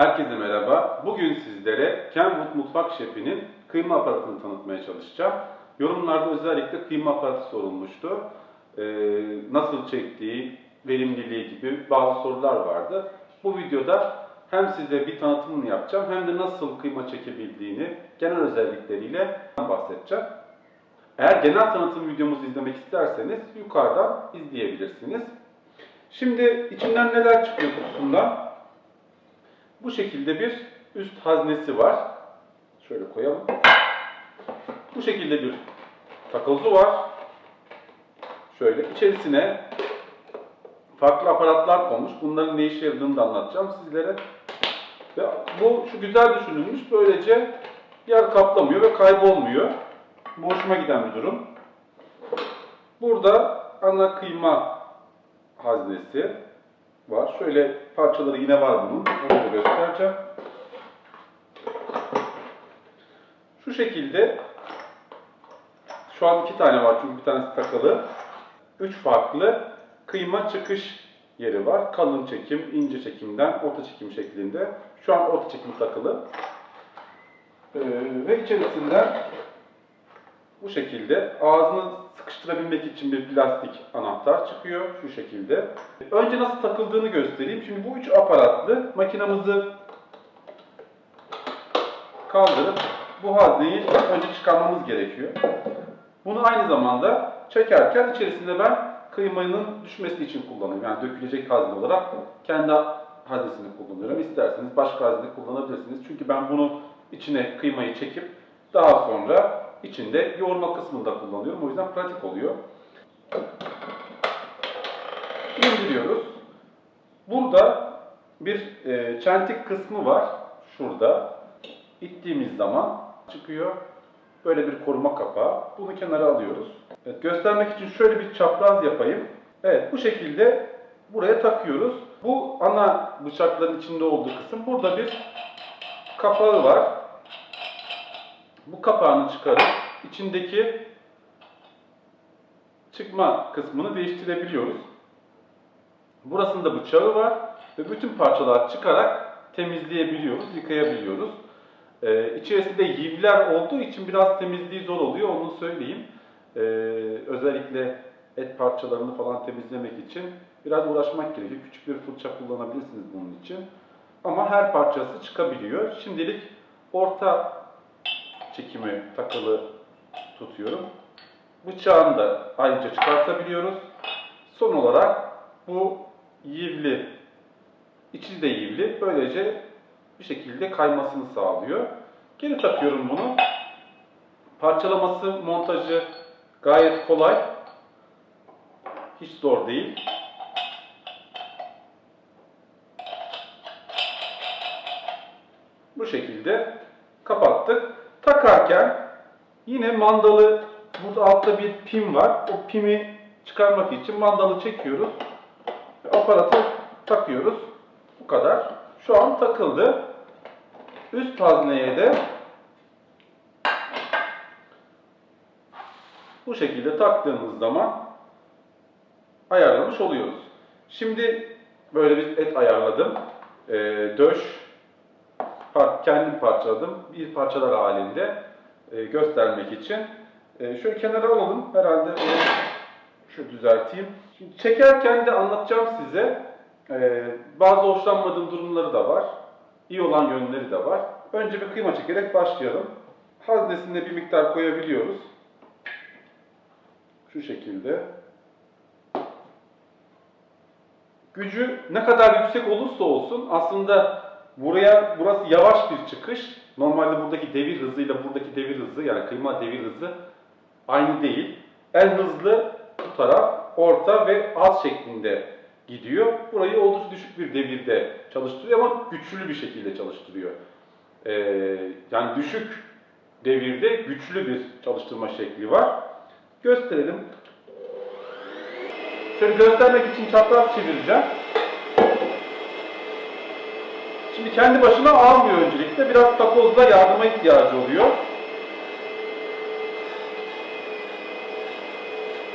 Herkese merhaba. Bugün sizlere Kenwood Mutfak Şefi'nin kıyma aparatını tanıtmaya çalışacağım. Yorumlarda özellikle kıyma aparatı sorulmuştu. Ee, nasıl çektiği, verimliliği gibi bazı sorular vardı. Bu videoda hem size bir tanıtımını yapacağım hem de nasıl kıyma çekebildiğini, genel özellikleriyle bahsedeceğim. Eğer genel tanıtım videomuzu izlemek isterseniz yukarıdan izleyebilirsiniz. Şimdi içinden neler çıkıyor kutusundan? Bu şekilde bir üst haznesi var. Şöyle koyalım. Bu şekilde bir takozu var. Şöyle içerisine farklı aparatlar konmuş. Bunların ne işe yaradığını da anlatacağım sizlere. Ve bu şu güzel düşünülmüş. Böylece yer kaplamıyor ve kaybolmuyor. Bu hoşuma giden bir durum. Burada ana kıyma haznesi var. Şöyle parçaları yine var bunun. Onu da göstereceğim. Şu şekilde şu an iki tane var çünkü bir tanesi takılı. Üç farklı kıyma çıkış yeri var. Kalın çekim, ince çekimden orta çekim şeklinde. Şu an orta çekim takılı. Ee, ve içerisinden bu şekilde ağzını sıkıştırabilmek için bir plastik anahtar çıkıyor şu şekilde. Önce nasıl takıldığını göstereyim. Şimdi bu üç aparatlı makinamızı kaldırıp bu hazneyi önce çıkarmamız gerekiyor. Bunu aynı zamanda çekerken içerisinde ben kıymanın düşmesi için kullanıyorum. Yani dökülecek hazne olarak kendi haznesini kullanıyorum. İsterseniz başka hazne kullanabilirsiniz. Çünkü ben bunu içine kıymayı çekip daha sonra içinde yoğurma kısmında kullanıyorum. O yüzden pratik oluyor. İndiriyoruz. Burada bir e, çentik kısmı var. Şurada. İttiğimiz zaman çıkıyor. Böyle bir koruma kapağı. Bunu kenara alıyoruz. Evet, göstermek için şöyle bir çapraz yapayım. Evet bu şekilde buraya takıyoruz. Bu ana bıçakların içinde olduğu kısım. Burada bir kapağı var. Bu kapağını çıkarıp içindeki çıkma kısmını değiştirebiliyoruz. Burasında bıçağı var ve bütün parçalar çıkarak temizleyebiliyoruz, yıkayabiliyoruz. Ee, içerisinde yivler olduğu için biraz temizliği zor oluyor, onu söyleyeyim. Ee, özellikle et parçalarını falan temizlemek için biraz uğraşmak gerekiyor. Küçük bir fırça kullanabilirsiniz bunun için. Ama her parçası çıkabiliyor. Şimdilik orta çekimi takılı tutuyorum. Bıçağını da ayrıca çıkartabiliyoruz. Son olarak bu yivli, içi de yivli. Böylece bir şekilde kaymasını sağlıyor. Geri takıyorum bunu. Parçalaması, montajı gayet kolay. Hiç zor değil. Bu şekilde kapattık. Takarken yine mandalı burada altta bir pim var. O pimi çıkarmak için mandalı çekiyoruz. Aparatı takıyoruz. Bu kadar. Şu an takıldı. Üst hazneye de bu şekilde taktığımız zaman ayarlamış oluyoruz. Şimdi böyle bir et ayarladım. Ee, döş kendim parçaladım. Bir parçalar halinde e, göstermek için. E, şöyle kenara alalım. Herhalde e, şu düzelteyim. Şimdi çekerken de anlatacağım size. Bazı hoşlanmadığım durumları da var. İyi olan yönleri de var. Önce bir kıyma çekerek başlayalım. Haznesine bir miktar koyabiliyoruz. Şu şekilde. Gücü ne kadar yüksek olursa olsun aslında buraya burası yavaş bir çıkış. Normalde buradaki devir hızıyla buradaki devir hızı yani kıyma devir hızı aynı değil. En hızlı bu taraf orta ve az şeklinde gidiyor. Burayı oldukça düşük bir devirde çalıştırıyor ama güçlü bir şekilde çalıştırıyor. Ee, yani düşük devirde güçlü bir çalıştırma şekli var. Gösterelim. Şöyle göstermek için çapraz çevireceğim. Şimdi kendi başına almıyor öncelikle. Biraz takozda yardıma ihtiyacı oluyor.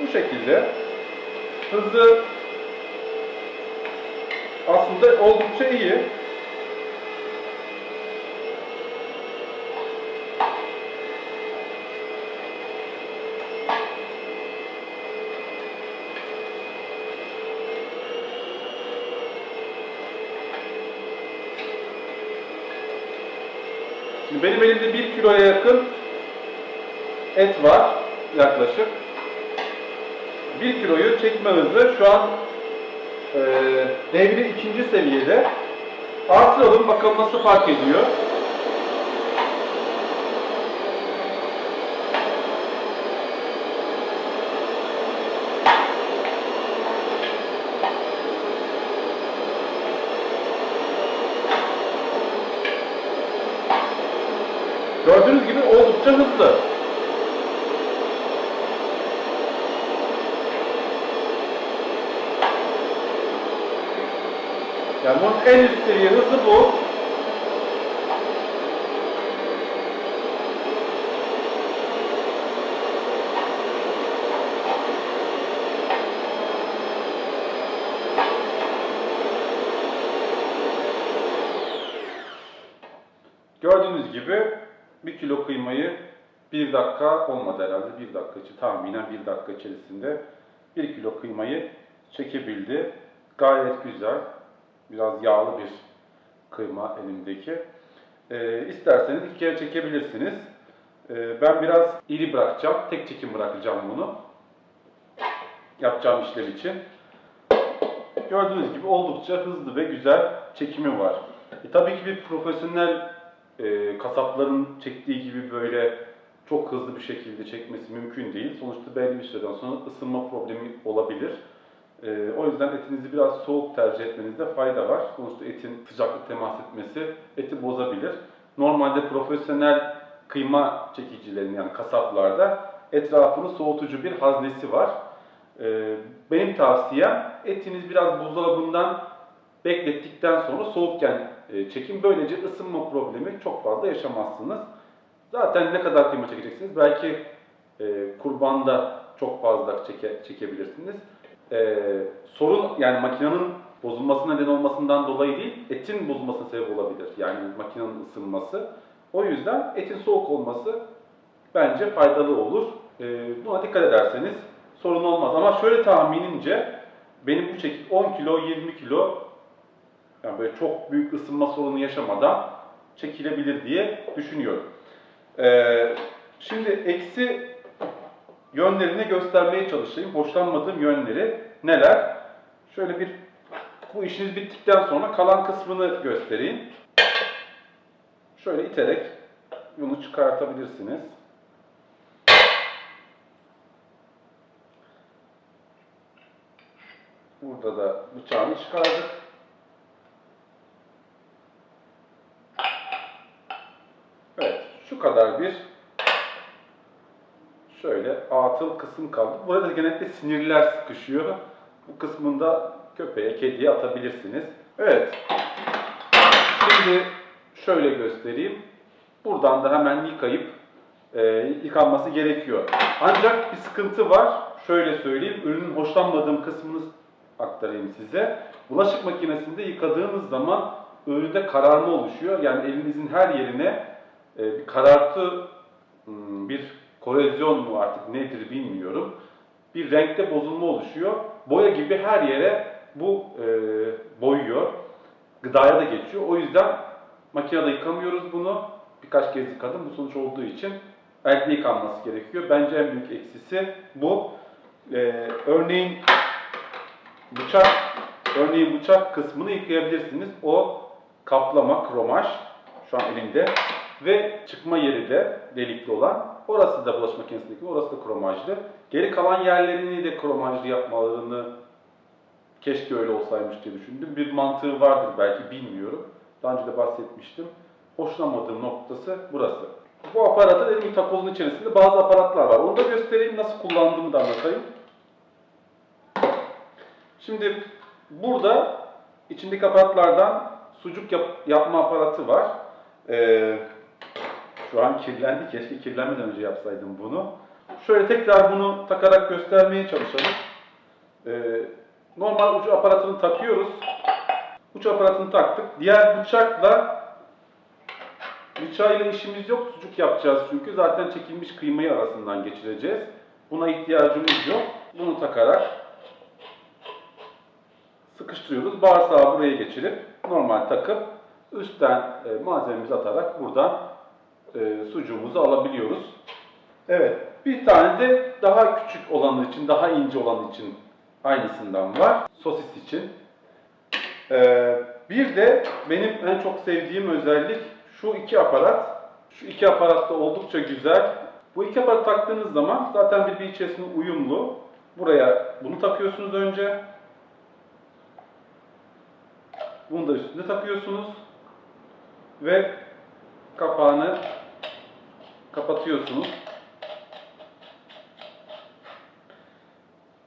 Bu şekilde. Hızı aslında oldukça iyi. Şimdi benim elimde 1 kiloya yakın et var yaklaşık. 1 kiloyu çekme hızı şu an e, devri ikinci seviyede. Artıralım bakalım nasıl fark ediyor. Gördüğünüz gibi oldukça hızlı. Yani bunun en üst seviye hızı bu. Gördüğünüz gibi bir kilo kıymayı bir dakika olmadı herhalde. Bir dakika içi tahminen bir dakika içerisinde bir kilo kıymayı çekebildi. Gayet güzel. Biraz yağlı bir kıyma elimdeki. Ee, isterseniz iki kere çekebilirsiniz. Ee, ben biraz iri bırakacağım. Tek çekim bırakacağım bunu. Yapacağım işlem için. Gördüğünüz gibi oldukça hızlı ve güzel çekimi var. E, tabii ki bir profesyonel e, kasapların çektiği gibi böyle çok hızlı bir şekilde çekmesi mümkün değil. Sonuçta belli bir süreden sonra ısınma problemi olabilir. E, o yüzden etinizi biraz soğuk tercih etmenizde fayda var. Sonuçta etin sıcaklık temas etmesi eti bozabilir. Normalde profesyonel kıyma çekicilerin yani kasaplarda etrafını soğutucu bir haznesi var. E, benim tavsiyem etiniz biraz buzdolabından beklettikten sonra soğukken e, çekin. Böylece ısınma problemi çok fazla yaşamazsınız. Zaten ne kadar kıyma çekeceksiniz? Belki e, kurbanda çok fazla çeke, çekebilirsiniz. E, sorun yani makinenin bozulmasına neden olmasından dolayı değil, etin bozulmasına sebep olabilir. Yani makinenin ısınması. O yüzden etin soğuk olması bence faydalı olur. E, buna dikkat ederseniz sorun olmaz. Ama şöyle tahminimce benim bu çekik 10 kilo 20 kilo yani böyle çok büyük ısınma sorunu yaşamadan çekilebilir diye düşünüyorum. Ee, şimdi eksi yönlerini göstermeye çalışayım. Hoşlanmadığım yönleri neler? Şöyle bir bu işiniz bittikten sonra kalan kısmını göstereyim. Şöyle iterek bunu çıkartabilirsiniz. Burada da bıçağını çıkardık. Evet, şu kadar bir şöyle atıl kısım kaldı. Burada genellikle sinirler sıkışıyor. Bu kısmında köpeğe, kediye atabilirsiniz. Evet. Şimdi şöyle göstereyim. Buradan da hemen yıkayıp e, yıkanması gerekiyor. Ancak bir sıkıntı var. Şöyle söyleyeyim. Ürünün hoşlanmadığım kısmını aktarayım size. Bulaşık makinesinde yıkadığınız zaman üründe kararma oluşuyor. Yani elinizin her yerine e, bir karartı, hmm, bir korozyon mu artık nedir bilmiyorum. Bir renkte bozulma oluşuyor. Boya gibi her yere bu e, boyuyor. Gıdaya da geçiyor. O yüzden makinede yıkamıyoruz bunu. Birkaç kez yıkadım. Bu sonuç olduğu için elde yıkanması gerekiyor. Bence en büyük eksisi bu. E, örneğin bıçak, örneğin bıçak kısmını yıkayabilirsiniz. O kaplama, kromaj şu an elimde ve çıkma yeri de delikli olan. Orası da bulaşık makinesindeki, orası da kromajlı. Geri kalan yerlerini de kromajlı yapmalarını keşke öyle olsaymış diye düşündüm. Bir mantığı vardır belki bilmiyorum. Daha önce de bahsetmiştim. Hoşlanmadığım noktası burası. Bu aparatı dediğim gibi takozun içerisinde bazı aparatlar var. Onu da göstereyim, nasıl kullandığımı da anlatayım. Şimdi burada içindeki aparatlardan sucuk yap- yapma aparatı var. Ee, şu an kirlendi. Keşke kirlenmeden önce yapsaydım bunu. Şöyle tekrar bunu takarak göstermeye çalışalım. Ee, normal ucu aparatını takıyoruz. Uç aparatını taktık. Diğer bıçakla bıçağıyla işimiz yok. Sucuk yapacağız çünkü. Zaten çekilmiş kıymayı arasından geçireceğiz. Buna ihtiyacımız yok. Bunu takarak sıkıştırıyoruz. Bağırsağı buraya geçirip normal takıp üstten e, malzememizi atarak buradan e, sucuğumuzu alabiliyoruz. Evet, bir tane de daha küçük olanı için, daha ince olan için aynısından var. Sosis için. Ee, bir de benim en çok sevdiğim özellik şu iki aparat. Şu iki aparat da oldukça güzel. Bu iki aparat taktığınız zaman zaten birbiri içerisinde uyumlu. Buraya bunu takıyorsunuz önce. Bunu da üstüne takıyorsunuz. Ve kapağını kapatıyorsunuz.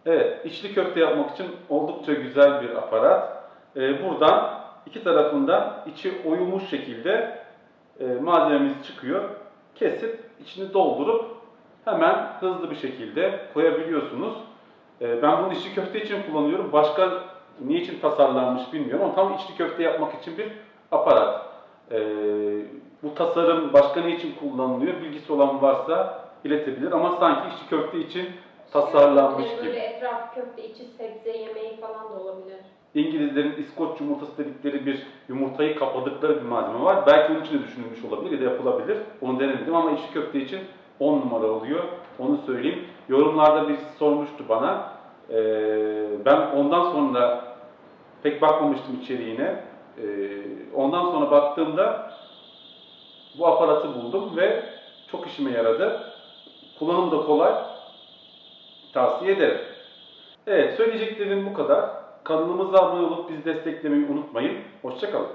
Evet, içli köfte yapmak için oldukça güzel bir aparat. Ee, buradan iki tarafından içi oyulmuş şekilde e, malzememiz çıkıyor. Kesip içini doldurup hemen hızlı bir şekilde koyabiliyorsunuz. Ee, ben bunu içli köfte için kullanıyorum. Başka niçin tasarlanmış bilmiyorum ama tam içli köfte yapmak için bir aparat. Tasarım başka ne için kullanılıyor bilgisi olan varsa iletebilir ama sanki içli köfte için tasarlanmış gibi. Böyle etraf köfte içi sebze yemeği falan da olabilir. İngilizlerin İskoç yumurtası dedikleri bir yumurtayı kapadıkları bir malzeme var. Belki onun için de düşünülmüş olabilir ya da yapılabilir. Onu denemedim ama içli köfte için 10 numara oluyor. Onu söyleyeyim. Yorumlarda birisi sormuştu bana. Ee, ben ondan sonra pek bakmamıştım içeriğine. Ee, ondan sonra baktığımda bu aparatı buldum ve çok işime yaradı. Kullanım da kolay. Tavsiye ederim. Evet, söyleyeceklerim bu kadar. Kanalımıza abone olup bizi desteklemeyi unutmayın. Hoşçakalın.